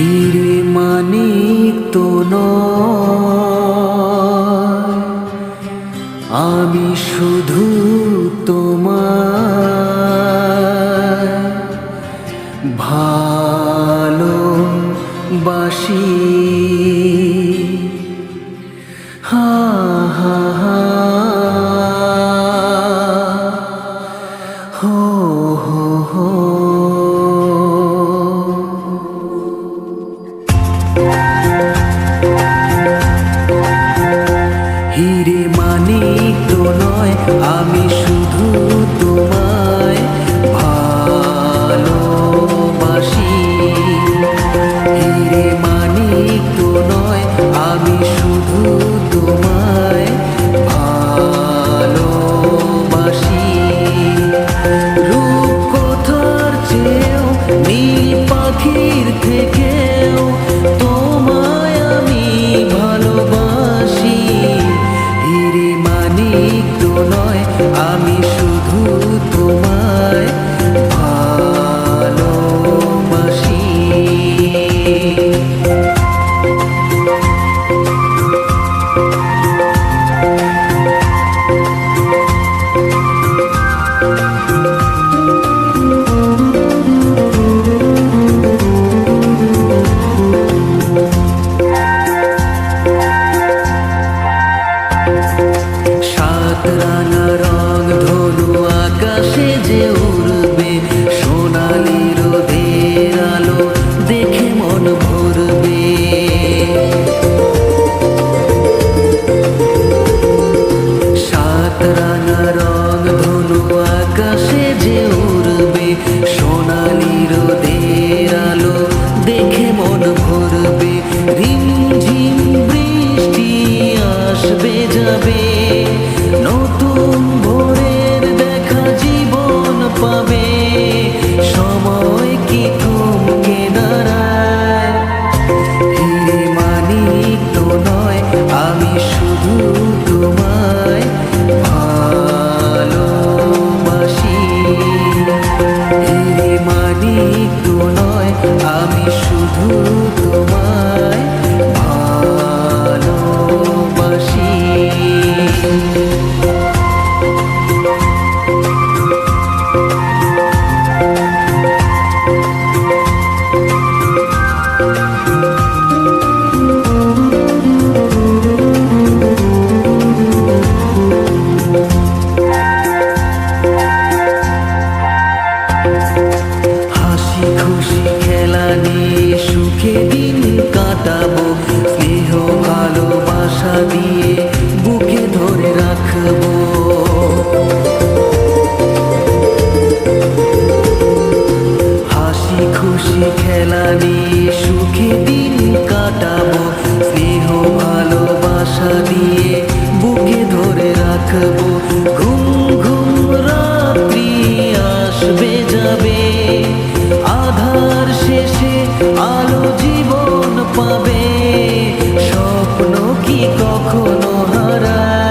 হিরে মানিক তো আমি শুধু তোমার ভালো বাসী আমি শুধু তোমায় মানিক তো নয় শুধু seu মৃত্যু নয় আমি শুধু তোমায় ভালোবাসি। দিন কাটাবো। কখনো হারায়।